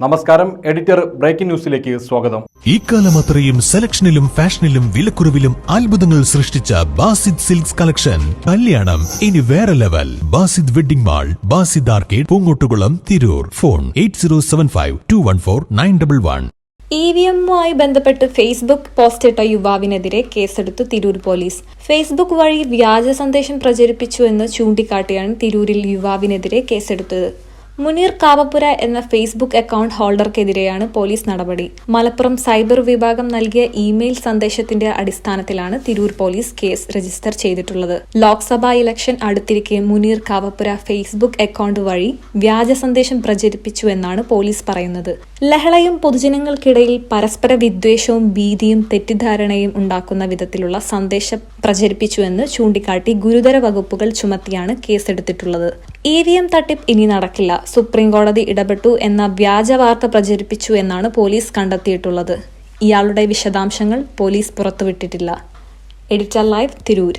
നമസ്കാരം editor breaking ന്യൂസിലേക്ക് സ്വാഗതം. ഇക്കാലം അത്രയും സെലക്ഷനിലും ഫാഷനിലും വിലക്കുറവിലും അത്ഭുതങ്ങൾ സൃഷ്ടിച്ച ബാസിദ് സിൽക്സ് കളക്ഷൻ. കല്യാണം ഇനി വേറെ level. Basid wedding mall Basid arcade Poongottukulam Tirur. Phone eight zero seven five two one four nine double one. E V എമ്മുമായി ബന്ധപ്പെട്ട് ഫേസ്ബുക്ക് പോസ്റ്റിട്ട യുവാവിനെതിരെ കേസെടുത്തു തിരൂർ പോലീസ്. ഫേസ്ബുക്ക് വഴി വ്യാജ സന്ദേശം പ്രചരിപ്പിച്ചു എന്ന് ചൂണ്ടിക്കാട്ടിയാണ് തിരൂരിൽ യുവാവിനെതിരെ കേസെടുത്തത്. മുനീർ കാവപ്പുര എന്ന ഫേസ്ബുക്ക് അക്കൗണ്ട് ഹോൾഡർക്കെതിരെയാണ് പോലീസ് നടപടി. മലപ്പുറം സൈബർ വിഭാഗം നൽകിയ ഇമെയിൽ സന്ദേശത്തിന്റെ അടിസ്ഥാനത്തിലാണ് തിരൂർ പോലീസ് കേസ് രജിസ്റ്റർ ചെയ്തിട്ടുള്ളത്. ലോക്സഭാ ഇലക്ഷൻ അടുത്തിരിക്കെ മുനീർ കാവപ്പുര ഫേസ്ബുക്ക് അക്കൗണ്ട് വഴി വ്യാജ സന്ദേശം പ്രചരിപ്പിച്ചു എന്നാണ് പോലീസ് പറയുന്നത്. ലഹളയും പൊതുജനങ്ങൾക്കിടയിൽ പരസ്പര വിദ്വേഷവും ഭീതിയും തെറ്റിദ്ധാരണയും ഉണ്ടാക്കുന്ന വിധത്തിലുള്ള സന്ദേശം പ്രചരിപ്പിച്ചുവെന്ന് ചൂണ്ടിക്കാട്ടി ഗുരുതര വകുപ്പുകൾ ചുമത്തിയാണ് കേസെടുത്തിട്ടുള്ളത്. ഇ വി എം തട്ടിപ്പ് ഇനി നടക്കില്ല. സുപ്രീം കോടതി ഇടപെട്ടു എന്ന വ്യാജ വാർത്ത പ്രചരിപ്പിച്ചു എന്നാണ് പോലീസ് കണ്ടെത്തിയിട്ടുള്ളത്. ഇയാളുടെ വിശദാംശങ്ങൾ പോലീസ് പുറത്തുവിട്ടിട്ടില്ല. Editor live Tirur.